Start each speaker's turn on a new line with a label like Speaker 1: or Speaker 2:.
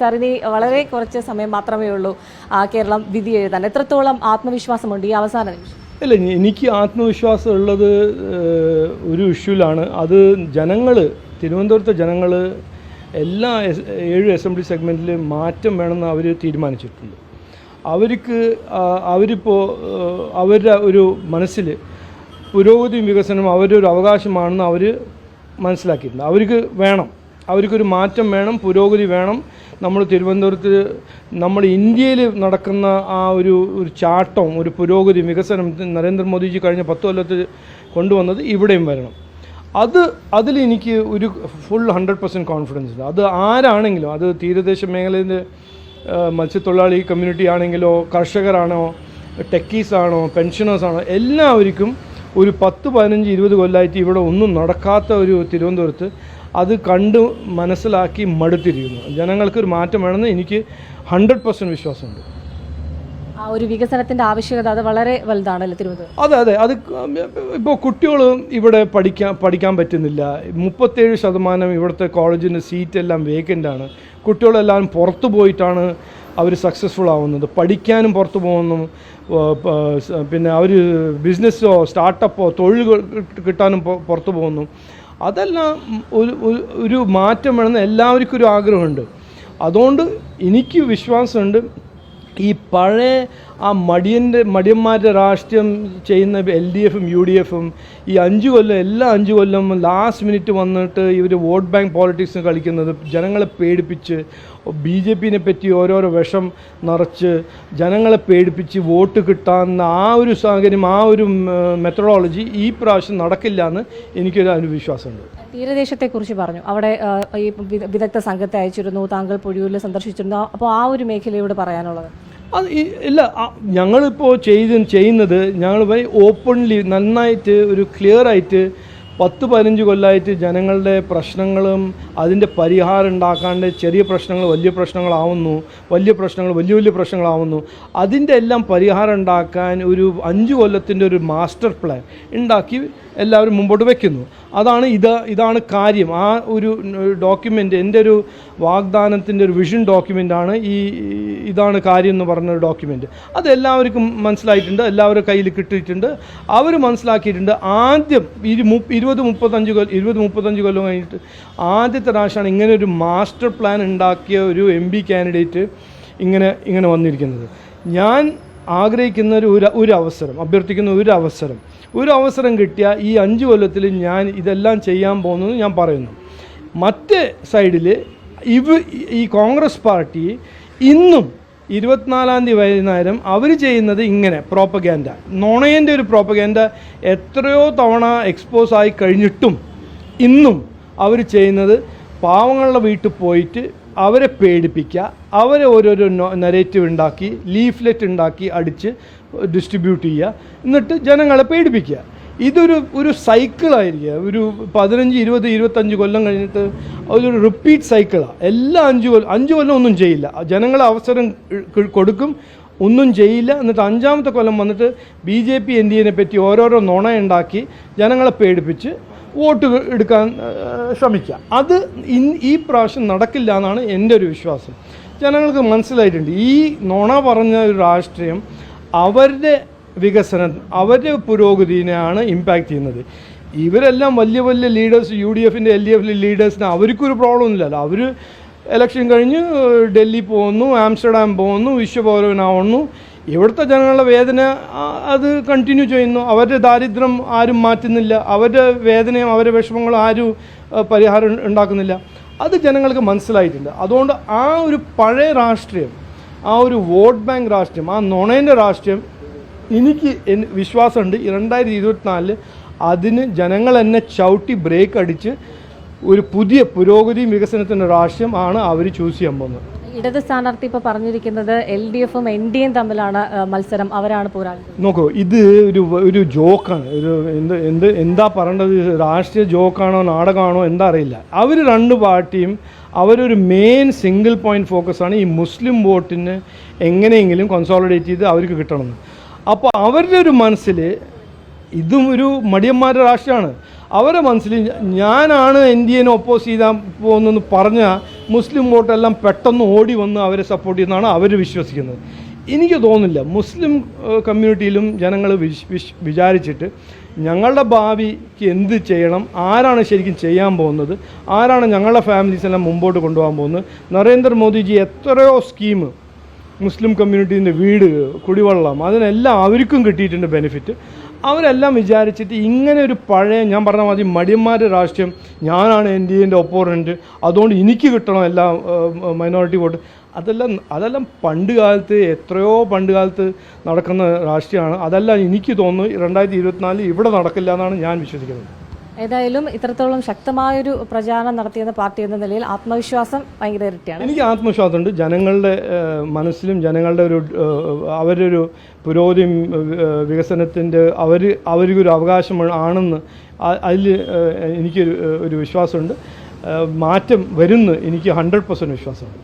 Speaker 1: Sir വളരെ കുറച്ച് സമയം മാത്രമേ ഉള്ളൂ. കേരളം വിധി എഴുതാൻ. എത്രത്തോളം ആത്മവിശ്വാസമുണ്ട് ഈ അവസാന നിമിഷം?
Speaker 2: അല്ല എനിക്ക് ആത്മവിശ്വാസം ഉള്ളത് ഒരു ഇഷ്യൂലാണ്. അത് ജനങ്ങൾ തിരുവനന്തപുരത്തെ ജനങ്ങൾ എല്ലാ ഏഴ് അസംബ്ലി സെഗ്മെന്റിൽ മാറ്റം വേണമെന്ന് അവർ തീരുമാനിച്ചിട്ടുണ്ട്. അവർക്ക് അവരിപ്പോൾ അവരുടെ ഒരു മനസ്സിൽ പുരോഗതിയും വികസനം അവരുടെ ഒരു അവകാശമാണെന്ന് അവർ മനസ്സിലാക്കിയിട്ടുണ്ട്. അവർക്ക് വേണം. അവർക്കൊരു മാറ്റം വേണം പുരോഗതി വേണം. നമ്മൾ തിരുവനന്തപുരത്ത് നമ്മൾ ഇന്ത്യയിൽ നടക്കുന്ന ആ ഒരു ഒരു ചാട്ടം ഒരു പുരോഗതി വികസനം നരേന്ദ്രമോദിജി കഴിഞ്ഞ പത്ത് കൊല്ലത്ത് കൊണ്ടുവന്നത് ഇവിടെയും വരണം. അത് അതിൽ എനിക്ക് ഒരു ഫുൾ ഹൺഡ്രഡ് പെർസെന്റ് കോൺഫിഡൻസ് ഉണ്ട്. അത് ആരാണെങ്കിലും അത് തീരദേശ മേഖലയിലെ മത്സ്യത്തൊഴിലാളി കമ്മ്യൂണിറ്റി ആണെങ്കിലോ കർഷകരാണോ ടെക്കീസ് ആണോ പെൻഷനേഴ്സ് ആണോ എല്ലാവർക്കും ഒരു പത്ത് പതിനഞ്ച് ഇരുപത് കൊല്ലമായിട്ട് ഇവിടെ ഒന്നും നടക്കാത്ത ഒരു തിരുവനന്തപുരത്ത് അത് കണ്ട് മനസ്സിലാക്കി മടുത്തിരിക്കുന്നു. ജനങ്ങൾക്കൊരു മാറ്റം വേണമെന്ന് എനിക്ക് ഹൺഡ്രഡ് പെർസെന്റ് വിശ്വാസമുണ്ട്.
Speaker 1: ആ ഒരു വികസനത്തിന്റെ ആവശ്യകത അത് വളരെ വലുതാണല്ലോ തിരുവനന്തപുരം?
Speaker 2: അതെ അതെ. അത് ഇപ്പോൾ കുട്ടികൾ ഇവിടെ പഠിക്കാൻ പഠിക്കാൻ പറ്റുന്നില്ല. മുപ്പത്തേഴ് ശതമാനം ഇവിടുത്തെ കോളേജിന്റെ സീറ്റ് എല്ലാം വേക്കന്റ് ആണ്. കുട്ടികളെല്ലാം പുറത്തു പോയിട്ടാണ് അവർ സക്സസ്ഫുൾ ആവുന്നത്. പഠിക്കാനും പുറത്തു പോകുന്നു. പിന്നെ അവർ ബിസിനസ്സോ സ്റ്റാർട്ടപ്പോ തൊഴിൽ കിട്ടാനും പുറത്തു പോകുന്നു. അതെല്ലാം ഒരു ഒരു- മാറ്റം വേണമെന്ന് എല്ലാവർക്കും ഒരു ആഗ്രഹമുണ്ട്. അതുകൊണ്ട് എനിക്ക് വിശ്വാസമുണ്ട്. ഈ പഴയ ആ മടിയന്റെ മടിയന്മാരുടെ രാഷ്ട്രീയം ചെയ്യുന്ന എൽ ഡി എഫും യു ഡി എഫും ഈ അഞ്ച് കൊല്ലം എല്ലാ അഞ്ച് കൊല്ലം ലാസ്റ്റ് മിനിറ്റ് വന്നിട്ട് ഇവർ വോട്ട് ബാങ്ക് പോളിറ്റിക്സ് കളിക്കുന്നത് ജനങ്ങളെ പേടിപ്പിച്ച് ബി ജെ പിനെ പറ്റി ഓരോരോ വിഷം നിറച്ച് ജനങ്ങളെ പേടിപ്പിച്ച് വോട്ട് കിട്ടാൻ ആ ഒരു സാഹചര്യം ആ ഒരു മെത്തഡോളജി ഈ പ്രാവശ്യം നടക്കില്ല എന്ന് എനിക്കൊരു അനുവിശ്വാസമുണ്ട്.
Speaker 1: തീരദേശത്തെക്കുറിച്ച് പറഞ്ഞു. അവിടെ ഈ വിദ- വിദഗ്ധ സംഘത്തെ അയച്ചിരുന്നു താങ്കൾ പൊഴിയൂരിൽ സന്ദർശിച്ചിരുന്നു. അപ്പോൾ ആ ഒരു മേഖലയോട് പറയാനുള്ളത്?
Speaker 2: അത് ഇല്ല ഞങ്ങളിപ്പോൾ ചെയ്ത് ചെയ്യുന്നത് ഞങ്ങൾ ഓപ്പൺലി നന്നായിട്ട് ഒരു ക്ലിയർ ആയിട്ട് പത്ത് പതിനഞ്ച് കൊല്ലമായിട്ട് ജനങ്ങളുടെ പ്രശ്നങ്ങളും അതിന്റെ പരിഹാരം ഉണ്ടാക്കാണ്ട് ചെറിയ പ്രശ്നങ്ങൾ വലിയ പ്രശ്നങ്ങളാവുന്നു വലിയ പ്രശ്നങ്ങൾ വലിയ വലിയ പ്രശ്നങ്ങളാവുന്നു. അതിന്റെ എല്ലാം പരിഹാരം ഉണ്ടാക്കാൻ ഒരു അഞ്ച് കൊല്ലത്തിന്റെ ഒരു മാസ്റ്റർ പ്ലാൻ ഉണ്ടാക്കി എല്ലാവരും മുമ്പോട്ട് വെക്കുന്നു. അതാണ് ഇത് ഇതാണ് കാര്യം. ആ ഒരു ഡോക്യുമെന്റ് എന്റെ ഒരു വാഗ്ദാനത്തിന്റെ ഒരു വിഷൻ ഡോക്യുമെന്റാണ് ഈ ഇതാണ് കാര്യം എന്ന് പറഞ്ഞ ഒരു ഡോക്യുമെന്റ് അത് എല്ലാവർക്കും മനസ്സിലായിട്ടുണ്ട് എല്ലാവരുടെ കയ്യിൽ കിട്ടിയിട്ടുണ്ട്. അവർ മനസ്സിലാക്കിയിട്ടുണ്ട് ആദ്യം ഇരു മു ഇരുപത് മുപ്പത്തഞ്ച് കൊല്ലം ഇരുപത് മുപ്പത്തഞ്ച് കൊല്ലം കഴിഞ്ഞിട്ട് ആദ്യത്തെ പ്രാവശ്യമാണ് ഇങ്ങനെ ഒരു മാസ്റ്റർ പ്ലാൻ ഉണ്ടാക്കിയ ഒരു എം പി കാൻഡിഡേറ്റ് ഇങ്ങനെ ഇങ്ങനെ വന്നിരിക്കുന്നത്. ഞാൻ ആഗ്രഹിക്കുന്ന ഒരു ഒരു- അവസരം അഭ്യർത്ഥിക്കുന്ന ഒരു അവസരം. ഒരു അവസരം കിട്ടിയ ഈ അഞ്ച് കൊല്ലത്തിൽ ഞാൻ ഇതെല്ലാം ചെയ്യാൻ പോകുന്നത് ഞാൻ പറയുന്നു. മറ്റേ സൈഡിൽ ഇവ ഈ കോൺഗ്രസ് പാർട്ടി ഇന്നും ഇരുപത്തിനാലാം തീയതി വൈകുന്നേരം അവർ ചെയ്യുന്നത് ഇങ്ങനെ പ്രോപ്പഗാൻഡ നുണയന്റെ ഒരു പ്രോപ്പഗാൻഡ എത്രയോ തവണ എക്സ്പോസ് ആയി കഴിഞ്ഞിട്ടും ഇന്നും അവർ ചെയ്യുന്നത് പാവങ്ങളുടെ വീട്ടിൽ പോയിട്ട് അവരെ പേടിപ്പിക്കുക അവരെ ഓരോരോ നരേറ്റീവ് ഉണ്ടാക്കി ലീഫ്ലെറ്റ് ഉണ്ടാക്കി അടിച്ച് ഡിസ്ട്രിബ്യൂട്ട് ചെയ്യുക എന്നിട്ട് ജനങ്ങളെ പേടിപ്പിക്കുക. ഇതൊരു ഒരു സൈക്കിളായിരിക്കുക ഒരു പതിനഞ്ച് ഇരുപത് ഇരുപത്തഞ്ച് കൊല്ലം കഴിഞ്ഞിട്ട് അതൊരു റിപ്പീറ്റ് സൈക്കിളാണ് എല്ലാ അഞ്ച് കൊല്ലം അഞ്ച് കൊല്ലം ഒന്നും ചെയ്യില്ല. ജനങ്ങളെ അവസരം കൊടുക്കും ഒന്നും ചെയ്യില്ല. എന്നിട്ട് അഞ്ചാമത്തെ കൊല്ലം വന്നിട്ട് B J P N D എനെ പറ്റി ഓരോരോ നുണ ഉണ്ടാക്കി ജനങ്ങളെ പേടിപ്പിച്ച് വോട്ട് എടുക്കാൻ ശ്രമിക്കുക അത് ഈ പ്രാവശ്യം നടക്കില്ല എന്നാണ് എന്റെ ഒരു വിശ്വാസം. ജനങ്ങൾക്ക് മനസ്സിലായിട്ടുണ്ട് ഈ നുണ പറഞ്ഞ ഒരു രാഷ്ട്രീയം അവരുടെ വികസനം അവരുടെ പുരോഗതിനെയാണ് ഇമ്പാക്റ്റ് ചെയ്യുന്നത്. ഇവരെല്ലാം വലിയ വലിയ ലീഡേഴ്സ് യു ഡി എഫിന്റെ എൽ ഡി എഫിലെ ലീഡേഴ്സിന് അവർക്കൊരു പ്രോബ്ലം ഇല്ലല്ലോ. അവർ ഇലക്ഷൻ കഴിഞ്ഞ് ഡൽഹി പോകുന്നു ആംസ്റ്റർഡാം പോകുന്നു വിശ്വപൗരവനാവുന്നു ഇവിടുത്തെ ജനങ്ങളുടെ വേദന അത് കണ്ടിന്യൂ ചെയ്യുന്നു. അവരുടെ ദാരിദ്ര്യം ആരും മാറ്റുന്നില്ല. അവരുടെ വേദനയും അവരുടെ വിഷമങ്ങളും ആരും പരിഹാരം ഉണ്ടാക്കുന്നില്ല. അത് ജനങ്ങൾക്ക് മനസ്സിലായിട്ടുണ്ട് അതുകൊണ്ട് ആ ഒരു പഴയ രാഷ്ട്രീയം ആ ഒരു വോട്ട് ബാങ്ക് രാഷ്ട്രീയം ആ നുണേന്റെ രാഷ്ട്രീയം എനിക്ക് വിശ്വാസമുണ്ട്. രണ്ടായിരത്തി ഇരുപത്തിനാലിൽ അതിന് ജനങ്ങൾ എന്നെ ചവിട്ടി ബ്രേക്ക് അടിച്ച് ഒരു പുതിയ പുരോഗതി വികസനത്തിന്റെ രാഷ്ട്രീയം ആണ് അവർ ചൂസ് ചെയ്യാൻ പോകുന്നത്.
Speaker 1: ഇടത് സ്ഥാനാർത്ഥി ഇപ്പോൾ പറഞ്ഞിരിക്കുന്നത് എൽ ഡി എഫും എൻ ഡി എയും തമ്മിലാണ് മത്സരം. അവരാണ് പോരാളി
Speaker 2: നോക്കൂ ഇത് ഒരു ഒരു ജോക്കാണ്. ഒരു എന്ത് എന്ത് എന്താ പറയേണ്ടത്? രാഷ്ട്രീയ ജോക്കാണോ നാടകമാണോ എന്താ അറിയില്ല. അവർ രണ്ട് പാർട്ടിയും അവരൊരു മെയിൻ സിംഗിൾ പോയിന്റ് ഫോക്കസാണ് ഈ മുസ്ലിം വോട്ടിന് എങ്ങനെയെങ്കിലും കൺസോളിഡേറ്റ് ചെയ്ത് അവർക്ക് കിട്ടണമെന്ന് അപ്പോൾ അവരുടെ ഒരു മനസ്സിൽ ഇതും ഒരു മടിയന്മാരുടെ രാഷ്ട്രമാണ് അവരുടെ മനസ്സിൽ ഞാനാണ് എൻ ഡി എനെ ഒപ്പോസ് ചെയ്താൽ പോകുന്നതെന്ന് പറഞ്ഞാൽ മുസ്ലിം വോട്ടെല്ലാം പെട്ടെന്ന് ഓടി വന്ന് അവരെ സപ്പോർട്ട് ചെയ്യുന്നതാണ് അവർ വിശ്വസിക്കുന്നത്. എനിക്ക് തോന്നുന്നില്ല. മുസ്ലിം കമ്മ്യൂണിറ്റിയിലും ജനങ്ങൾ വിചാരിച്ചിട്ട് ഞങ്ങളുടെ ഭാവിക്ക് എന്ത് ചെയ്യണം ആരാണ് ശരിക്കും ചെയ്യാൻ പോകുന്നത് ആരാണ് ഞങ്ങളുടെ ഫാമിലീസ് എല്ലാം മുമ്പോട്ട് കൊണ്ടുപോകാൻ പോകുന്നത് നരേന്ദ്രമോദിജി എത്രയോ സ്കീം മുസ്ലിം കമ്മ്യൂണിറ്റീന്റെ വീട് കുടിവെള്ളം അതിനെല്ലാം അവർക്കും കിട്ടിയിട്ടുണ്ട് ബെനിഫിറ്റ് അവരെല്ലാം വിചാരിച്ചിട്ട് ഇങ്ങനെ ഒരു പഴയ ഞാൻ പറഞ്ഞ മാതിരി മടിയന്മാരുടെ രാഷ്ട്രീയം ഞാനാണ് എൻ ഡി എന്റെ ഒപ്പോണന്റ് അതുകൊണ്ട് എനിക്ക് കിട്ടണം എല്ലാ മൈനോറിറ്റി വോട്ട്. അതെല്ലാം അതെല്ലാം പണ്ട് കാലത്ത് എത്രയോ പണ്ട് കാലത്ത് നടക്കുന്ന രാഷ്ട്രീയമാണ്. അതെല്ലാം എനിക്ക് തോന്നുന്നു രണ്ടായിരത്തി ഇരുപത്തിനാലിൽ ഇവിടെ നടക്കില്ല എന്നാണ് ഞാൻ വിശ്വസിക്കുന്നത്.
Speaker 1: ഏതായാലും ഇത്രത്തോളം ശക്തമായൊരു പ്രചാരണം നടത്തിയെന്ന പാർട്ടി എന്ന നിലയിൽ ആത്മവിശ്വാസം ഭയങ്കര ഇരട്ടിയാണ്.
Speaker 2: എനിക്ക് ആത്മവിശ്വാസമുണ്ട്. ജനങ്ങളുടെ മനസ്സിലും ജനങ്ങളുടെ ഒരു അവരൊരു പുരോഗതി വികസനത്തിന്റെ അവർ അവർക്കൊരു അവകാശം ആണെന്ന് അതിൽ എനിക്കൊരു ഒരു വിശ്വാസമുണ്ട്. മാറ്റം വരുന്നു എനിക്ക് ഹൺഡ്രഡ് പെർസെന്റ് വിശ്വാസമുണ്ട്.